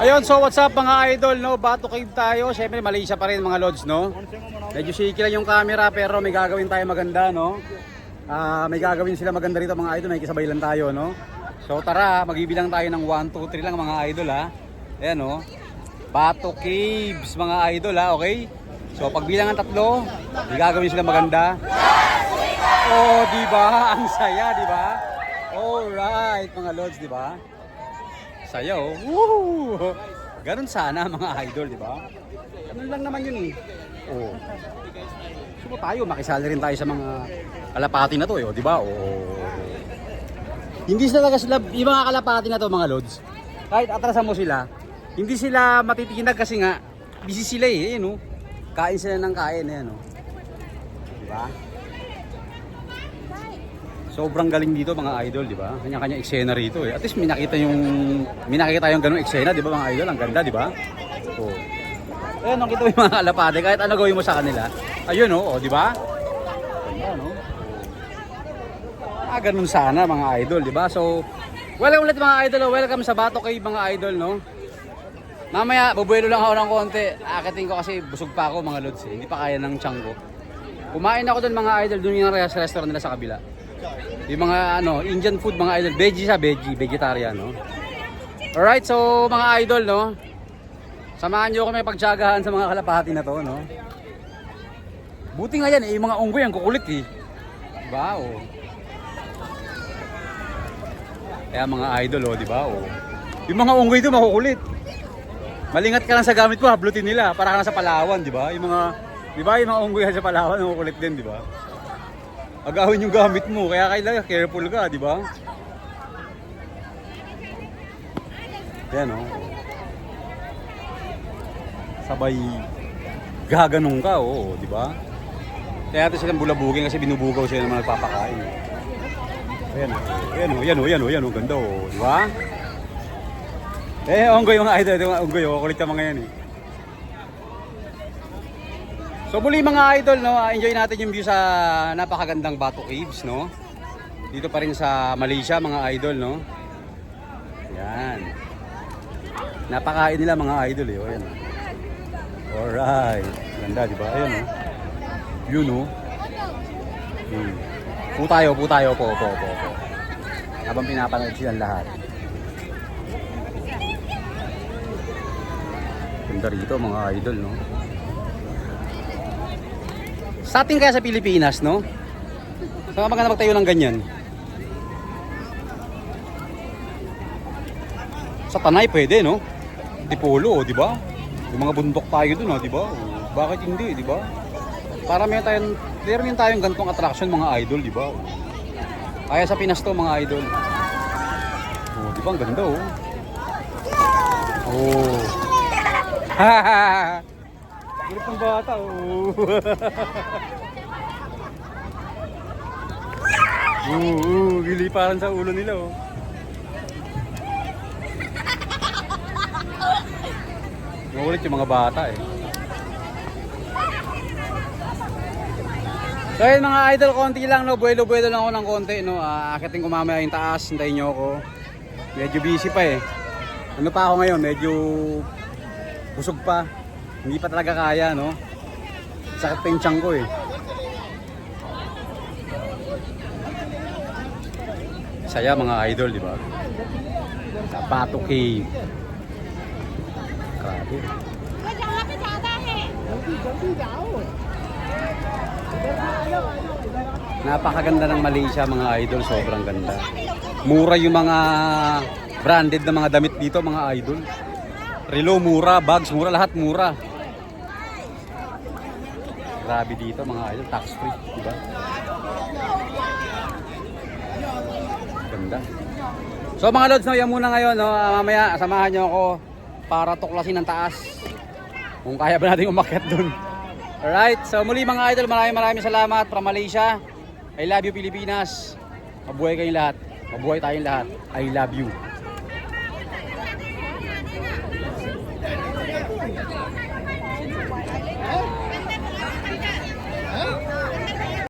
Ayun, so what's up mga idol, no? Bato cave tayo. Siyempre, Malaysia pa rin mga lods, no? Medyo shaky lang yung camera pero may gagawin tayo maganda, no? Ah, may gagawin sila maganda rito mga idol, may kisabay lang tayo, no? So tara, magbibilang tayo ng 1, 2, 3 lang mga idol, ha? Ayan, no? Bato Caves, mga idol, ha? Okay? So pagbilang ng tatlo, may gagawin sila maganda. Oh, di ba? Ang saya, di ba? Alright, mga lods, di ba? Saya, oh. Woo! Ganun sana, mga idol, di ba? Ganun lang naman yun, eh. Oh. Subo tayo, makisali rin tayo sa mga kalapati na to, eh, di ba? Oh. Hindi sila sila, yung mga kalapati na to, mga lods, kahit atrasan mo sila, hindi sila matitinag kasi nga, busy sila eh, eh, no? Kain sila ng kain, eh, no? Di ba? Sobrang galing dito mga idol, di ba? Kanya-kanya eksena rito eh. At least may nakita yung may nakita yung ganung eksena, di ba mga idol? Ang ganda, di ba? Oh. Eh, nung kita yung mga kalapate, kahit ano gawin mo sa kanila, ayun oh, oh di ba? Ganda, no? Ah, ganun sana mga idol, di ba? So, welcome ulit mga idol. oh. Welcome sa Bato kay mga idol, no? Mamaya, bubuelo lang ako ng konti. Akitin ko kasi busog pa ako mga lods eh. Hindi pa kaya ng tiyan. Kumain ako doon mga idol, doon yung res- restaurant nila sa kabila. Yung mga ano, Indian food mga idol, veggie sa veggie, vegetarian, no? Alright, so mga idol, no? Samahan nyo may pagtsagahan sa mga kalapati na to, no? Buti nga yan, eh, yung mga unggoy ang kukulit eh. Oh. Kaya mga idol, oh, di ba, oh. Yung mga unggoy doon makukulit. Malingat ka lang sa gamit mo, hablutin nila para ka na sa Palawan, di ba? Yung mga, di ba, yung mga unggoy sa Palawan, makukulit din, di ba? Agawin yung gamit mo, kaya kailangan careful ka, di ba? Yan, oh. Sabay gaganong ka, oo, di ba? Kaya ito silang bulabugin kasi binubugaw sila mga nagpapakain. Ayan, oh. ayan, oh, ayan, oh, ayan, oh, ayan, oh, ganda, oh, di ba? Eh, onggoy yung idol, onggoy, oh, kulit mga yan, eh. So muli mga idol, no, enjoy natin yung view sa napakagandang Bato Caves, no? Dito pa rin sa Malaysia, mga idol, no? Yan. Napakain nila mga idol, eh. O, yan. Alright. Ganda, di ba? Ayan, oh. Yun, oh. Hmm. Po tayo, po tayo, po, po, po, po. Habang pinapanood silang lahat. Ganda rito, mga idol, no? Sa atin kaya sa Pilipinas, no? Saan ka maganda magtayo ng ganyan? Sa Tanay pwede, no? Dipolo, oh, di ba? Yung mga bundok tayo dun, oh, di ba? Oh, Bakit hindi, di ba? Para meron tayong, meron tayong gantong attraction mga idol, di ba? Kaya sa Pinas to, mga idol. Oh, di ba? Ang ganda, oh. Oh. Kulit ng bata, oh. Oo, uh, giliparan sa ulo nila, oh. Makulit yung mga bata, eh. So yun mga idol, konti lang, no? Buwelo-buwelo lang ako ng konti, no? Uh, akitin ko mamaya yung taas, hintayin nyo ako. Medyo busy pa, eh. Ano pa ako ngayon, medyo busog pa. Hindi pa talaga kaya, no? Sakit pa yung ko eh. Saya mga idol, di ba? Sapato cave. Grabe. Napakaganda ng Malaysia mga idol, sobrang ganda. Mura yung mga branded na mga damit dito mga idol. Relo mura, bags mura, lahat mura. Grabe dito mga idol, tax free, di ba? Ganda. So mga lods, no, yan muna ngayon, no, Ah, mamaya samahan nyo ako para tuklasin ang taas. Kung kaya ba natin umakyat dun. Alright, so muli mga idol, maraming maraming salamat from Malaysia. I love you Pilipinas. Mabuhay kayong lahat. Mabuhay tayong lahat. I love you.